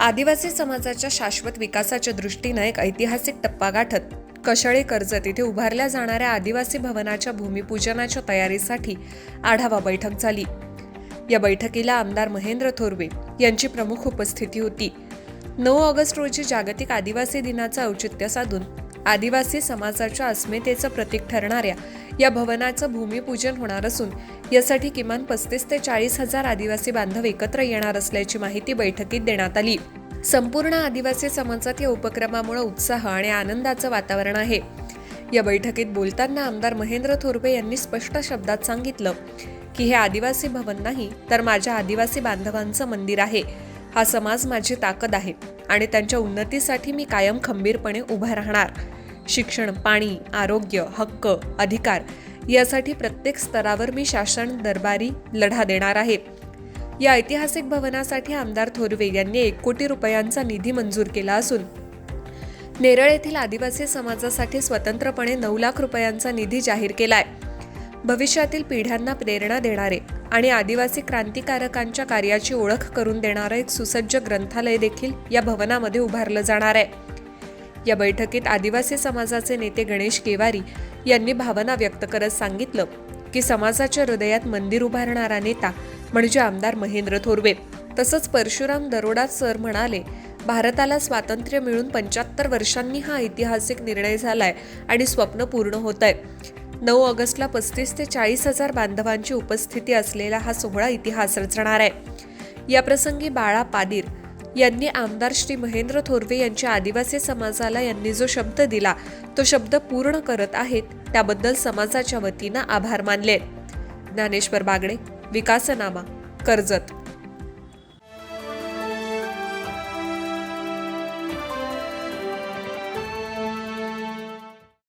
आदिवासी समाजाच्या शाश्वत विकासाच्या दृष्टीनं एक ऐतिहासिक टप्पा गाठत कशळे कर्जत इथे उभारल्या जाणाऱ्या आदिवासी भवनाच्या भूमिपूजनाच्या तयारीसाठी आढावा बैठक झाली. या बैठकीला आमदार महेंद्र थोरवे यांची प्रमुख उपस्थिती होती. नऊ ऑगस्ट रोजी जागतिक आदिवासी दिनाचं औचित्य साधून आदिवासी समाजाच्या अस्मितेचं प्रतीक ठरणाऱ्या या भवनाचं भूमिपूजन होणार असून यासाठी किमान पस्तीस ते चाळीस हजार आदिवासी बांधव एकत्र येणार असल्याची माहिती बैठकीत देण्यात आली. संपूर्ण आदिवासी समाजात या उपक्रमामुळे उत्साह आणि आनंदाचं वातावरण आहे. या बैठकीत बोलताना आमदार महेंद्र थोरपे यांनी स्पष्ट शब्दात सांगितलं की हे आदिवासी भवन नाही तर माझ्या आदिवासी बांधवांचं मंदिर आहे. हा समाज माझी ताकद आहे आणि त्यांच्या उन्नतीसाठी मी कायम खंबीरपणे उभा राहणार. शिक्षण पाणी आरोग्य हक्क अधिकार यासाठी प्रत्येक स्तरावर मी शासन दरबारी लढा देणार आहे. या ऐतिहासिक भवनासाठी आमदार थोरवे यांनी एक कोटी रुपयांचा निधी मंजूर केला असून नेरळ येथील आदिवासी समाजासाठी स्वतंत्रपणे नऊ लाख रुपयांचा निधी जाहीर केलाय. भविष्यातील पिढ्यांना प्रेरणा देणारे आणि आदिवासी क्रांतिकारकांच्या कार्याची ओळख करून देणारं एक सुसज्ज ग्रंथालय देखील या भवनामध्ये उभारलं जाणार आहे. या बैठकीत आदिवासी समाजाचे नेते गणेश केवारी यांनी भावना व्यक्त करत सांगितलं की समाजाच्या हृदयात मंदिर उभारणारा नेता म्हणजे आमदार महेंद्र थोरवे. तसंच परशुराम दरोडा सर म्हणाले भारताला स्वातंत्र्य मिळून पंच्याहत्तर वर्षांनी हा ऐतिहासिक निर्णय झालाय आणि स्वप्न पूर्ण होत आहे नऊ ऑगस्टला पस्तीस ते चाळीस हजार बांधवांची उपस्थिती असलेला हा सोहळा इतिहास रचणार आहे. याप्रसंगी बाळा पादीर यांनी आमदार श्री महेंद्र थोरवे यांच्या आदिवासी समाजाला यांनी जो शब्द दिला तो शब्द पूर्ण करत आहेत त्याबद्दल समाजाच्या वतीनं आभार मानले. ज्ञानेश्वर बागडे विकासनामा कर्जत.